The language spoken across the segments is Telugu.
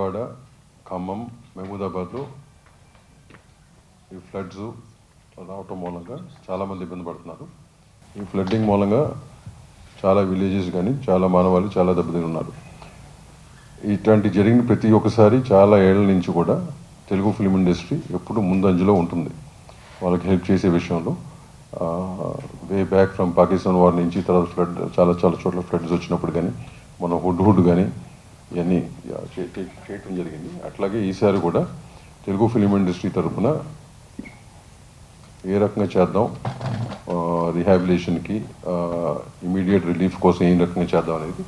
విజయవాడ ఖమ్మం మహమూదాబాద్లో ఈ ఫ్లడ్స్ రావటం మూలంగా చాలామంది ఇబ్బంది పడుతున్నారు. ఈ ఫ్లడ్డింగ్ మూలంగా చాలా విలేజెస్ కానీ చాలా మానవాళ్ళు చాలా దెబ్బతిని ఉన్నారు ఇట్లాంటి జరిగిన ప్రతి ఒక్కసారి చాలా ఏళ్ళ నుంచి కూడా తెలుగు ఫిలిం ఇండస్ట్రీ ఎప్పుడు ముందంజలో ఉంటుంది. వాళ్ళకి హెల్ప్ చేసే విషయంలో వే బ్యాక్ ఫ్రమ్ పాకిస్తాన్ వారి నుంచి తర్వాత ఫ్లడ్ చాలా చాలా చోట్ల ఫ్లడ్స్ వచ్చినప్పుడు కానీ మన హుడ్ హుడ్ కానీ ఇవన్నీ చేయటం జరిగింది. అట్లాగే ఈసారి కూడా తెలుగు ఫిలిం ఇండస్ట్రీ తరఫున ఏ రకంగా చేద్దాం రిహాబిలేషన్కి ఇమీడియట్ రిలీఫ్ కోసం ఏ రకంగా చేద్దాం అనేది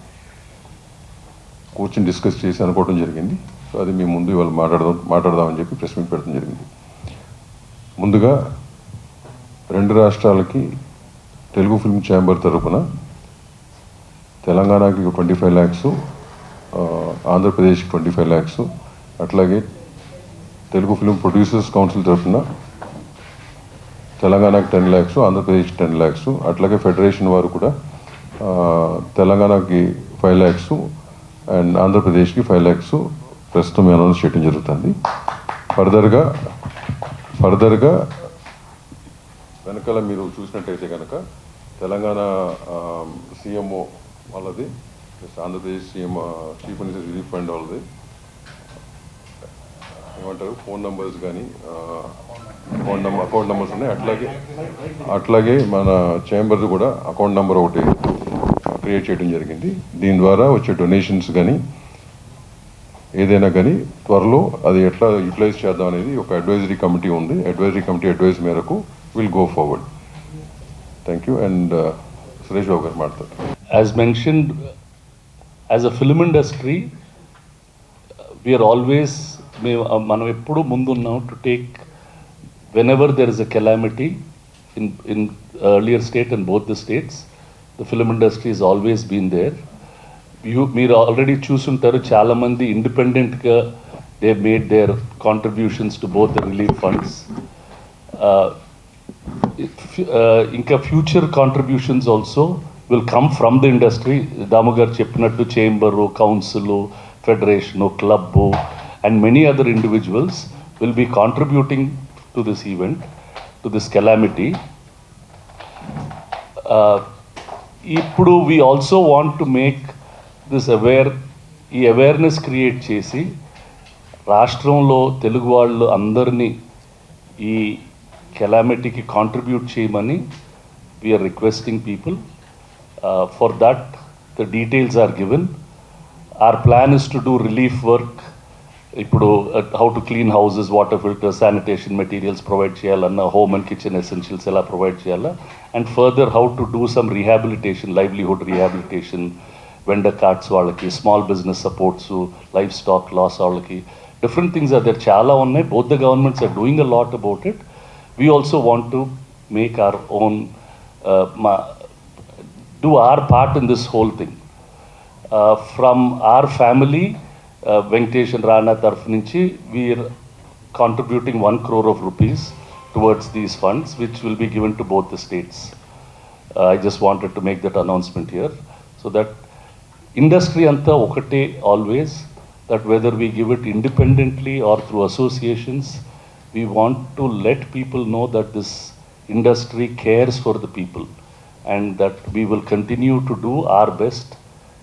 కూర్చొని డిస్కస్ చేసి అనుకోవడం జరిగింది. సో అది మీ ముందు ఇవాళ మాట్లాడదాం మాట్లాడదామని చెప్పి ప్రెస్ మీట్ పెట్టడం జరిగింది. ముందుగా రెండు రాష్ట్రాలకి తెలుగు ఫిల్మ్ ఛాంబర్ తరపున తెలంగాణకి twenty five lakhs Andhra Pradesh twenty five lakhs. అట్లాగే తెలుగు ఫిల్మ్ ప్రొడ్యూసర్స్ కౌన్సిల్ తరఫున తెలంగాణకి టెన్ ల్యాక్స్ ఆంధ్రప్రదేశ్ టెన్ ల్యాక్స్. అట్లాగే ఫెడరేషన్ వారు కూడా తెలంగాణకి ఫైవ్ ల్యాక్స్ అండ్ ఆంధ్రప్రదేశ్కి ఫైవ్ ల్యాక్స్ ప్రస్తుతం అనౌన్స్ చేయడం జరుగుతుంది. ఫర్దర్గా ఫర్దర్గా వెనకాల మీరు చూసినట్టయితే కనుక తెలంగాణ సీఎంఓ వాళ్ళది Andhra Pradesh CM chief minister relief fund వాళ్ళది ఏమంటారు? ఫోన్ నంబర్స్ కానీ అకౌంట్ నెంబర్ అకౌంట్ నెంబర్స్ ఉన్నాయి. అట్లాగే అట్లాగే మన చేంబర్స్ కూడా అకౌంట్ నెంబర్ ఒకటి క్రియేట్ చేయడం జరిగింది. దీని ద్వారా వచ్చే డొనేషన్స్ కానీ ఏదైనా కానీ త్వరలో అది ఎట్లా యూటిలైజ్ చేద్దాం అనేది ఒక అడ్వైజరీ కమిటీ ఉంది. అడ్వైజరీ కమిటీ అడ్వైజ్ మేరకు will go forward thank you and Suresh Babu garu మాట్లాడతారు. As as a film industry, we are always, మేము మనం ఎప్పుడు ముందున్నాం to take whenever there is a calamity in in earlier state and both the states the film industry is always been there you మీరు ఆల్రెడీ చూసుంటారు చాలామంది ఇండిపెండెంట్గా they made their contributions to both the relief funds ఇంకా future contributions also will come from the industry Damu garu చెప్పినట్టు chamber council federation club and many other individuals will be contributing to this event to this calamity ఇప్పుడు we also want to make this aware ఈ అవేర్నెస్ క్రియేట్ చేసి రాష్ట్రంలో తెలుగు వాళ్ళు అందరినీ ఈ కెలామిటీకి కాంట్రిబ్యూట్ చేయమని we are requesting people for that the details are given our plan is to do relief work ఇప్పుడు how to clean houses water filter sanitation materials provide చేయాలన్న హోమ్ అండ్ కిచెన్ ఎసెన్షియల్స్ ఎలా ప్రొవైడ్ చేయాలా and further how to do some rehabilitation livelihood rehabilitation vendor cards వాళ్ళకి small business supports livestock loss వాళ్ళకి డిఫరెంట్ థింగ్స్ ఆర్ దర్ చాలా ఉన్నాయి both the governments are doing a lot about it we also want to make our own మా do our part in this whole thing. Uh, from our family, uh, Venkatesh and Rana taraf nunchi, we are contributing one crore of rupees towards these funds, which will be given to both the states. Uh, I just wanted to make that announcement here, so that industry anta okate always, that whether we give it independently or through associations, we want to let people know that this industry cares for the people and that we will continue to do our best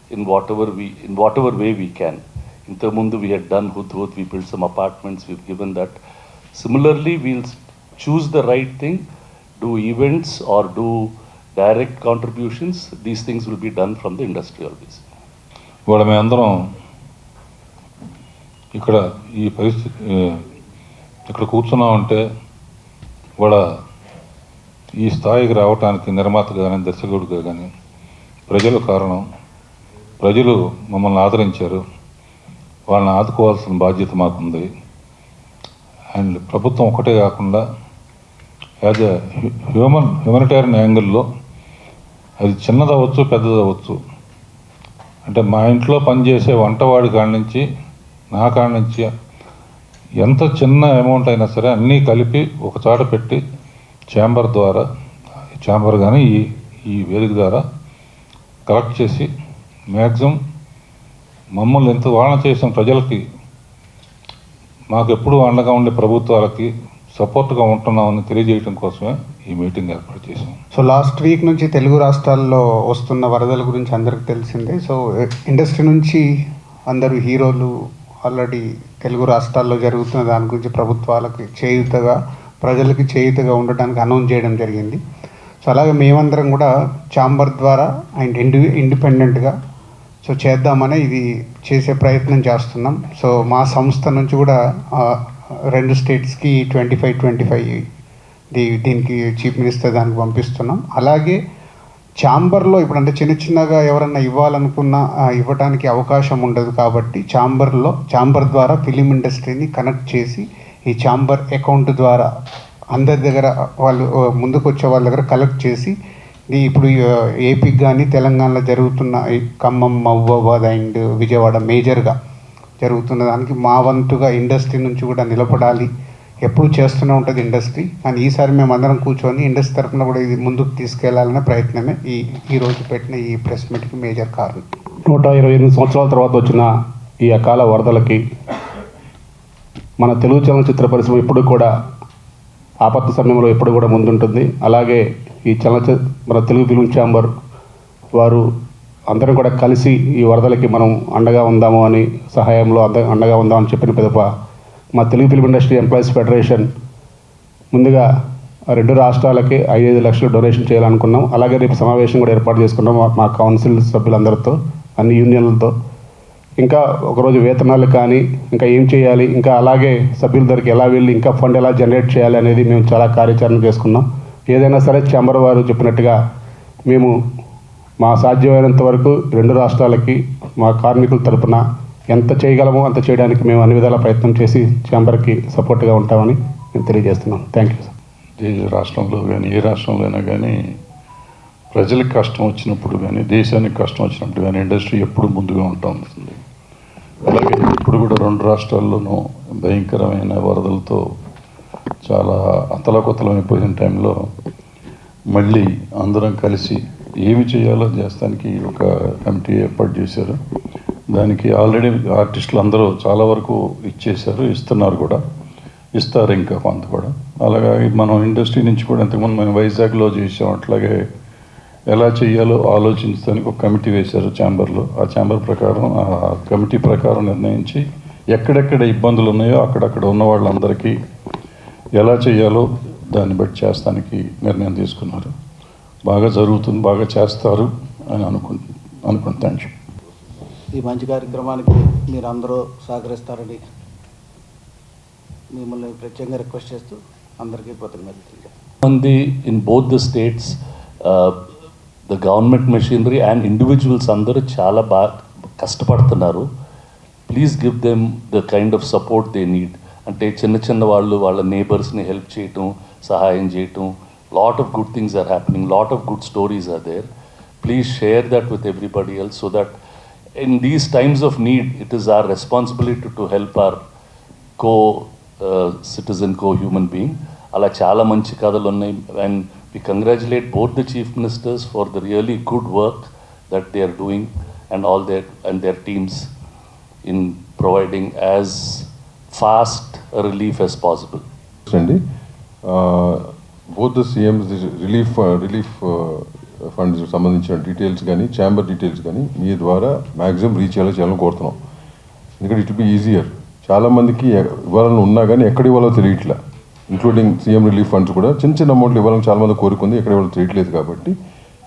in whatever we in whatever way we can. In Tamundu, we had done Hudhud, we built some apartments, we've given that. Similarly, we'll choose the right thing, do events or do direct contributions. These things will be done from the industry always. ఇవాళ మేమందరం ఇక్కడ ఈ పరిస్థితి ఇక్కడ కూర్చున్నామంటే ఇవాళ ఈ స్థాయికి రావటానికి నిర్మాతగా కానీ దర్శకుడిగా కానీ ప్రజలు కారణం. ప్రజలు మమ్మల్ని ఆదరించారు. వాళ్ళని ఆదుకోవాల్సిన బాధ్యత మాకుంది. అండ్ ప్రభుత్వం ఒకటే కాకుండా యాజ్ ఎ హ్యూమన్ హ్యూమనిటేరియన్ యాంగిల్లో అది చిన్నదవచ్చు పెద్దదవచ్చు అంటే మా ఇంట్లో పనిచేసే వంటవాడి కాడి నుంచి నా కాడి నుంచి ఎంత చిన్న అమౌంట్ అయినా సరే అన్నీ కలిపి ఒక చోట పెట్టి ఛాంబర్ ద్వారా ఛాంబర్ కానీ ఈ ఈ వేదిక ద్వారా కలెక్ట్ చేసి మ్యాక్సిమం మమ్మల్ని ఎంత వాన చేసిన ప్రజలకి మాకు ఎప్పుడూ అండగా ఉండే ప్రభుత్వాలకి సపోర్ట్గా ఉంటున్నామని తెలియజేయడం కోసమే ఈ మీటింగ్ ఏర్పాటు చేసాం సో లాస్ట్ వీక్ నుంచి తెలుగు రాష్ట్రాల్లో వస్తున్న వరదల గురించి అందరికి తెలిసిందే. సో ఇండస్ట్రీ నుంచి అందరూ హీరోలు ఆల్రెడీ తెలుగు రాష్ట్రాల్లో జరుగుతున్న దాని గురించి ప్రభుత్వాలకి చేయుతగా ప్రజలకి చేయుతగా ఉండటానికి అనౌన్స్ చేయడం జరిగింది. సో అలాగే మేమందరం కూడా ఛాంబర్ ద్వారా అండ్ ఇండి ఇండిపెండెంట్గా సో చేద్దామని ఇది చేసే ప్రయత్నం చేస్తున్నాం. సో మా సంస్థ నుంచి కూడా రెండు స్టేట్స్కి ట్వంటీ ఫైవ్ ట్వంటీ ఫైవ్ దీ దీనికి చీఫ్ మినిస్టర్ దానికి పంపిస్తున్నాం. అలాగే ఛాంబర్లో ఇప్పుడు అంటే చిన్న చిన్నగా ఎవరన్నా ఇవ్వాలనుకున్నా ఇవ్వటానికి ఇవ్వడానికి అవకాశం ఉండదు కాబట్టి ఛాంబర్లో ఛాంబర్ ద్వారా ఫిలిం ఇండస్ట్రీని కనెక్ట్ చేసి ఈ ఛాంబర్ అకౌంట్ ద్వారా అందరి దగ్గర వాళ్ళు ముందుకు వచ్చే వాళ్ళ దగ్గర కలెక్ట్ చేసి ఇప్పుడు ఏపీకి కానీ తెలంగాణలో జరుగుతున్న ఈ ఖమ్మం మహబూబాబాద్ అండ్ విజయవాడ మేజర్గా జరుగుతున్న దానికి మా వంతుగా ఇండస్ట్రీ నుంచి కూడా నిలబడాలి. ఎప్పుడు చేస్తూనే ఉంటుంది ఇండస్ట్రీ. కానీ ఈసారి మేము అందరం కూర్చొని ఇండస్ట్రీ తరఫున కూడా ఇది ముందుకు తీసుకెళ్ళాలనే ప్రయత్నమే ఈ ఈరోజు పెట్టిన ఈ ప్రెస్ మీట్కి మేజర్ కారణం. నూట ఇరవై ఎనిమిది సంవత్సరాల తర్వాత వచ్చిన ఈ అకాల వరదలకి మన తెలుగు చలనచిత్ర పరిశ్రమ ఎప్పుడు కూడా ఆపత్తు సమయంలో ఎప్పుడు కూడా ముందుంటుంది. అలాగే ఈ చలనచిత్ర మన తెలుగు ఫిల్మ్ ఛాంబర్ వారు అందరం కూడా కలిసి ఈ వరదలకి మనం అండగా ఉందాము అని సహాయంలో అంద అండగా ఉందామని చెప్పిన పిదప మా Telugu film industry employees federation ముందుగా రెండు రాష్ట్రాలకి ఐదు లక్షలు డొనేషన్ చేయాలనుకున్నాం. అలాగే రేపు సమావేశం కూడా ఏర్పాటు చేసుకున్నాం మా కౌన్సిల్ సభ్యులందరితో అన్ని యూనియన్లతో. ఇంకా ఒకరోజు వేతనాలు కానీ ఇంకా ఏం చేయాలి ఇంకా అలాగే సభ్యుల దగ్గరికి ఎలా వెళ్ళి ఇంకా ఫండ్ ఎలా జనరేట్ చేయాలి అనేది మేము చాలా కార్యాచరణ చేసుకున్నాం. ఏదైనా సరే చాంబర్ వారు చెప్పినట్టుగా మేము మా సాధ్యమైనంత వరకు రెండు రాష్ట్రాలకి మా కార్మికుల తరపున ఎంత చేయగలమో అంత చేయడానికి మేము అన్ని విధాల ప్రయత్నం చేసి ఛాంబర్కి సపోర్ట్గా ఉంటామని నేను తెలియజేస్తున్నాను థ్యాంక్ యూ సార్ రాష్ట్రంలో కానీ ఏ రాష్ట్రంలో అయినా కానీ ప్రజలకు కష్టం వచ్చినప్పుడు కానీ దేశానికి కష్టం వచ్చినప్పుడు కానీ ఇండస్ట్రీ ఎప్పుడు ముందుగా ఉంటుంది కూడా రెండు రాష్ట్రాల్లోనూ భయంకరమైన వరదలతో చాలా అతలకొతలమైపోయిన టైంలో మళ్ళీ అందరం కలిసి ఏమి చేయాలో చేస్తానికి ఒక కమిటీ ఏర్పాటు చేశారు. దానికి ఆల్రెడీ ఆర్టిస్టులు అందరూ చాలా వరకు ఇచ్చేశారు ఇస్తున్నారు కూడా. ఇస్తారు ఇంకా కొంత కూడా. అలాగే మనం ఇండస్ట్రీ నుంచి కూడా ఇంతకుముందు మేము వైజాగ్లో చేసాం అట్లాగే ఎలా చేయాలో ఆలోచించడానికి ఒక కమిటీ వేశారు ఛాంబర్లో. ఆ ఛాంబర్ ప్రకారం ఆ కమిటీ ప్రకారం నిర్ణయించి ఎక్కడెక్కడ ఇబ్బందులు ఉన్నాయో అక్కడక్కడ ఉన్న వాళ్ళందరికీ ఎలా చేయాలో దాన్ని బట్టి చేస్తానికి నిర్ణయం తీసుకున్నారు. బాగా జరుగుతుంది బాగా చేస్తారు అని అనుకుంటు అనుకుంటు థ్యాంక్ యూ ఈ మంచి కార్యక్రమానికి మీరు అందరూ సహకరిస్తారని మిమ్మల్ని ప్రత్యేకంగా రిక్వెస్ట్ చేస్తూ అందరికీ కృతజ్ఞతలు మంది in both the states the government machinery and individuals అందరూ చాలా బాగా కష్టపడుతున్నారు. Please give them the kind of support they need అంటే చిన్న చిన్న వాళ్ళు వాళ్ళ నేబర్స్ని హెల్ప్ చేయటం సహాయం చేయటం lot of good things are happening lot of good stories are there please share that with everybody else so that in these times of need it is our responsibility to help our co citizen co human being అలా చాలా మంచి కథలు ఉన్నాయి. And we congratulate both the chief ministers for the really good work that they are doing and all their and their teams in providing as fast relief as possible అండి. Both the CMs relief relief funds సంబంధించిన డీటెయిల్స్ కానీ ఛాంబర్ డీటెయిల్స్ కానీ మీ ద్వారా మ్యాక్సిమం రీచ్ అయ్యేలా చేయాలని కోరుతున్నాం. ఎందుకంటే ఇట్ బి ఈజియర్ చాలామందికి ఇవ్వాలని ఉన్నా కానీ ఎక్కడ ఇవ్వాలో తెలియట్లే. ఇంక్లూడింగ్ సీఎం రిలీఫ్ ఫండ్స్ కూడా చిన్న చిన్న అమౌంట్లు ఇవ్వాలని చాలామంది కోరుకుంది. ఎక్కడ ఇవ్వాలో తెలియట్లేదు కాబట్టి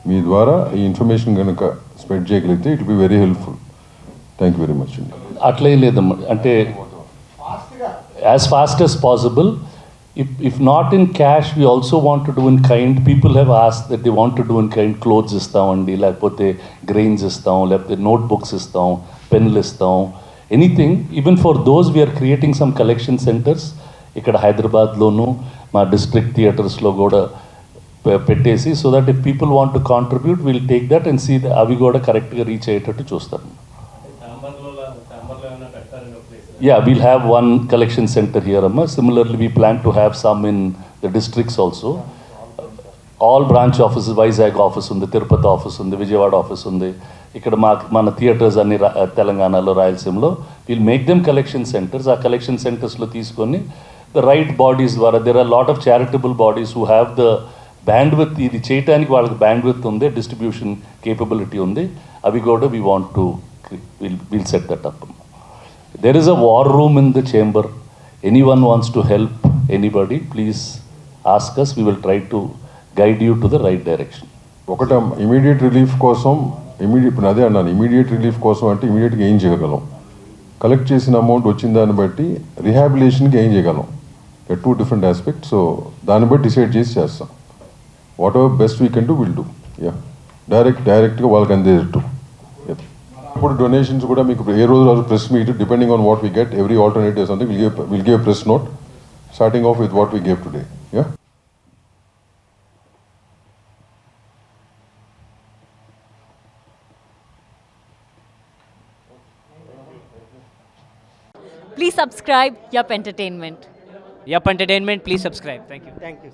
మీ ద్వారా ఈ ఇన్ఫర్మేషన్ కనుక స్ప్రెడ్ చేయగలిగితే it be very helpful thank you very much అండి అట్లే లేదమ్మా. అంటే as fast as possible if if not in cash we also want do in kind people People have asked that they want to do in ఇస్తామండి లేకపోతే గ్రెయిన్స్ ఇస్తాం లేకపోతే నోట్ బుక్స్ ఇస్తాం పెన్లు ఇస్తాం. Anything even for those we're creating some collection centres ఇక్కడ హైదరాబాద్లోను మా డిస్ట్రిక్ట్ థియేటర్స్లో కూడా పెట్టేసి so that if people want to contribute will take that and see అవి కూడా కరెక్ట్గా రీచ్ అయ్యేటట్టు చూస్తాను Yeah, we'll have one collection center here, Amma. Similarly, we plan to have some in the districts also. All branch office Vizag office ఉంది తిరుపతి ఆఫీస్ ఉంది విజయవాడ ఆఫీస్ ఉంది ఇక్కడ మా మన థియేటర్స్ అన్ని తెలంగాణలో రాయలసీమలో we'll make them collection centres ఆ కలెక్షన్ సెంటర్స్లో తీసుకొని ద రైట్ బాడీస్ ద్వారా there are lot of charitable bodies who have the bandwidth ఇది చేయడానికి వాళ్ళకి బ్యాండ్ విత్ ఉంది డిస్ట్రిబ్యూషన్ కేపబిలిటీ ఉంది అవి కూడా we want to we'll, we'll set that up. there is a war room in the chamber. Anyone wants to help anybody, please ask us. We will try to guide you to the right direction. ఒకటి ఇమీడియట్ రిలీఫ్ కోసం ఇమీడియట్ ఇప్పుడు అదే అన్నాను ఇమీడియట్ రిలీఫ్ కోసం అంటే ఇమీడియట్గా ఏం చేయగలం కలెక్ట్ చేసిన అమౌంట్ వచ్చిన దాన్ని బట్టి రిహాబిలేషన్కి ఏం చేయగలం టూ డిఫరెంట్ ఆస్పెక్ట్ సో దాన్ని బట్టి డిసైడ్ చేసి చేస్తాం whatever best we can do will do yeah direct డైరెక్ట్గా వాళ్ళకి అందేటట్టు ఇప్పుడు డొనేషన్స్ కూడా మీకు ఏ రోజు రోజు press meet depending on what we get every alternative something will give will give press note starting off with what we gave today yeah Please subscribe Yup Entertainment. Yup Entertainment, please subscribe. Thank you. Thank you